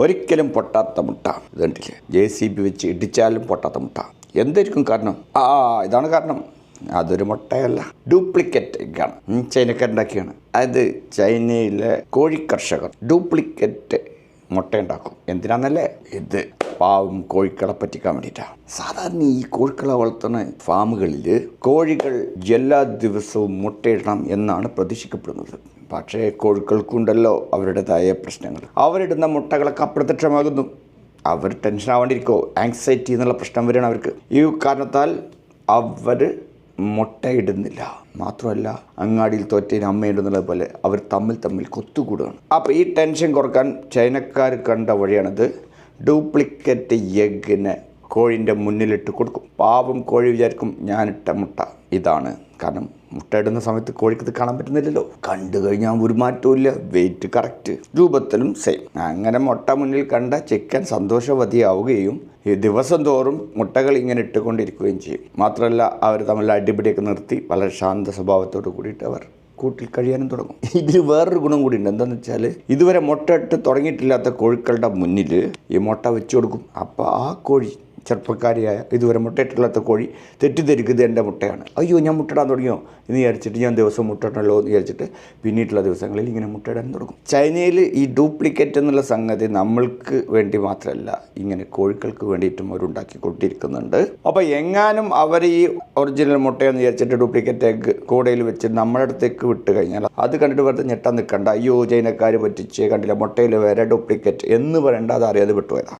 ഒരിക്കലും പൊട്ടാത്ത മുട്ട. ഇത് കണ്ടില്ലേ ജെ സി ബി വെച്ച് ഇടിച്ചാലും പൊട്ടാത്ത മുട്ട. എന്തായിരിക്കും കാരണം? ആ ഇതാണ് കാരണം. അതൊരു മുട്ടയല്ല. ഡ്യൂപ്ലിക്കേറ്റ് എഗ്ഗാണ് ചൈനക്കാർ ചൈനക്കാരുണ്ടാക്കിയാണ്. അത് ചൈനയിലെ കോഴിക്കർഷകർ ഡ്യൂപ്ലിക്കേറ്റ് മുട്ട ഉണ്ടാക്കും എന്തിനാന്നല്ലേ? ഇത്. പാവം കോഴിക്കളെ പറ്റിക്കാൻ വേണ്ടിയിട്ടാണ് സാധാരണ ഈ കോഴിക്കളെ വളർത്തുന്ന ഫാമുകളിൽ കോഴികൾ എല്ലാ ദിവസവും മുട്ടയിടണം എന്നാണ് പ്രതീക്ഷിക്കപ്പെടുന്നത്. പക്ഷേ കോഴികൾക്കുണ്ടല്ലോ അവരുടേതായ പ്രശ്നങ്ങൾ. അവരിടുന്ന മുട്ടകളൊക്കെ അപ്രത്യക്ഷമാകുന്നു അവർ ടെൻഷൻ ആവാണ്ടിരിക്കോ ആങ്സൈറ്റി എന്നുള്ള പ്രശ്നം വരികയാണ് അവർക്ക്. ഈ കാരണത്താൽ അവർ മുട്ടയിടുന്നില്ല. മാത്രമല്ല അങ്ങാടിയിൽ തോറ്റേന് അമ്മയിടുന്നത് പോലെ അവർ തമ്മിൽ തമ്മിൽ കൊത്തുകൂടുകയാണ്. അപ്പോൾ ഈ ടെൻഷൻ കുറയ്ക്കാൻ ചൈനക്കാർ കണ്ട വഴിയാണിത്. ഡ്യൂപ്ലിക്കേറ്റ് എഗ്ഗിന് കോഴിന്റെ മുന്നിലിട്ട് കൊടുക്കും. പാവം കോഴി വിചാരിക്കും ഞാനിട്ട മുട്ട. ഇതാണ്. കാരണം മുട്ട ഇടുന്ന സമയത്ത് കോഴിക്ക് ഇത് കാണാൻ പറ്റുന്നില്ലല്ലോ. കണ്ടു കഴിഞ്ഞാൽ ഒരു മാറ്റവും ഇല്ല. വെയിറ്റ് കറക്റ്റ് രൂപത്തിലും സെയിം അങ്ങനെ മുട്ട മുന്നിൽ കണ്ട ചിക്കൻ സന്തോഷവതിയാവുകയും ഈ ദിവസം തോറും മുട്ടകൾ ഇങ്ങനെ ഇട്ടുകൊണ്ടിരിക്കുകയും ചെയ്യും. മാത്രമല്ല അവർ തമ്മിൽ അടിപിടിയൊക്കെ നിർത്തി വളരെ ശാന്ത സ്വഭാവത്തോട് കൂടിയിട്ട് അവർ കൂട്ടിൽ കഴിയാനും തുടങ്ങും. ഇതിന് വേറൊരു ഗുണം കൂടി ഉണ്ട് എന്താണെന്ന് വെച്ചാൽ ഇതുവരെ മുട്ട ഇട്ട് തുടങ്ങിയിട്ടില്ലാത്ത കോഴിക്കളുടെ മുന്നിൽ ഈ മുട്ട വെച്ചു കൊടുക്കും. അപ്പോൾ ആ കോഴി ചെറുപ്പക്കാരിയായ ഇതുവരെ മുട്ടയിട്ടില്ലാത്ത കോഴി തെറ്റിദ്ധരിക്കുന്നത് എന്റെ മുട്ടയാണ്. അയ്യോ ഞാൻ മുട്ടയിടാൻ തുടങ്ങിയോ? എന്ന് വിചാരിച്ചിട്ട് ഞാൻ ദിവസം മുട്ടയിടണല്ലോ എന്ന് വിചാരിച്ചിട്ട് പിന്നീട്ടുള്ള ദിവസങ്ങളിൽ ഇങ്ങനെ മുട്ടയിടാൻ തുടങ്ങും. ചൈനയിൽ ഈ ഡ്യൂപ്ലിക്കേറ്റ് എന്നുള്ള സംഗതി നമ്മൾക്ക് വേണ്ടി മാത്രമല്ല ഇങ്ങനെ കോഴികൾക്ക് വേണ്ടിയിട്ടും അവർ ഉണ്ടാക്കിക്കൊണ്ടിരിക്കുന്നുണ്ട്. അപ്പോൾ എങ്ങാനും അവർ ഈ ഒറിജിനൽ മുട്ടയെന്ന് വിചാരിച്ചിട്ട് ഡ്യൂപ്ലിക്കേറ്റ് എഗ്ഗ് കൂടയിൽ വെച്ച് നമ്മുടെ അടുത്തേക്ക് വിട്ട് കഴിഞ്ഞാൽ അത് കണ്ടിട്ട് വെറുതെ ഞെട്ടാൻ നിൽക്കണ്ട. അയ്യോ ചൈനക്കാർ പറ്റിച്ച് കണ്ടില്ല മുട്ടയിൽ വരെ ഡ്യൂപ്ലിക്കേറ്റ് എന്ന് പറയേണ്ട അത് അറിയാതെ വിട്ടുപോയതാണ്